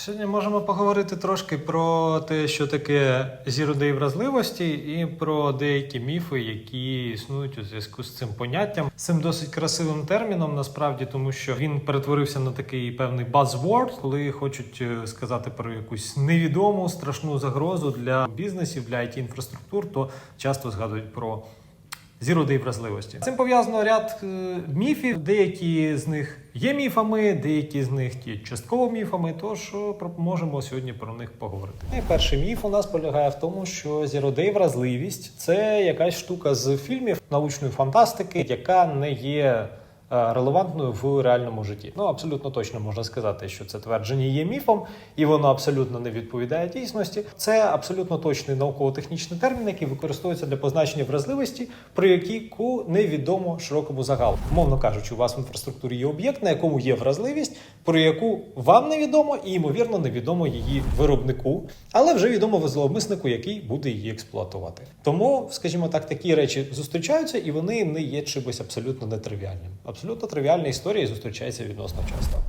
Сьогодні можемо поговорити трошки про те, що таке Day вразливості, і про деякі міфи, які існують у зв'язку з цим поняттям. Цим досить красивим терміном, насправді, тому що він перетворився на такий певний buzzword, коли хочуть е, сказати про якусь невідому страшну загрозу для бізнесів, для it інфраструктур, то часто згадують про Zero і вразливості. Цим пов'язано ряд е, міфів. Деякі з них є міфами, деякі з них є частково міфами. Тож е, можемо сьогодні про них поговорити. І перший міф у нас полягає в тому, що зіродей вразливість це якась штука з фільмів научної фантастики, яка не є. Е, Релевантною в реальному житті. Ну абсолютно точно можна сказати, що це твердження є міфом, і воно абсолютно не відповідає дійсності. Це абсолютно точний науково-технічний термін, який використовується для позначення вразливості, про яку невідомо широкому загалу. Мовно кажучи, у вас в інфраструктурі є об'єкт, на якому є вразливість, про яку вам невідомо і ймовірно невідомо її виробнику, але вже відомо зловмиснику, який буде її експлуатувати. Тому, скажімо так, такі речі зустрічаються, і вони не є чимось абсолютно нетривіальним. Абсолютно тривіальна історія і зустрічається відносно часто.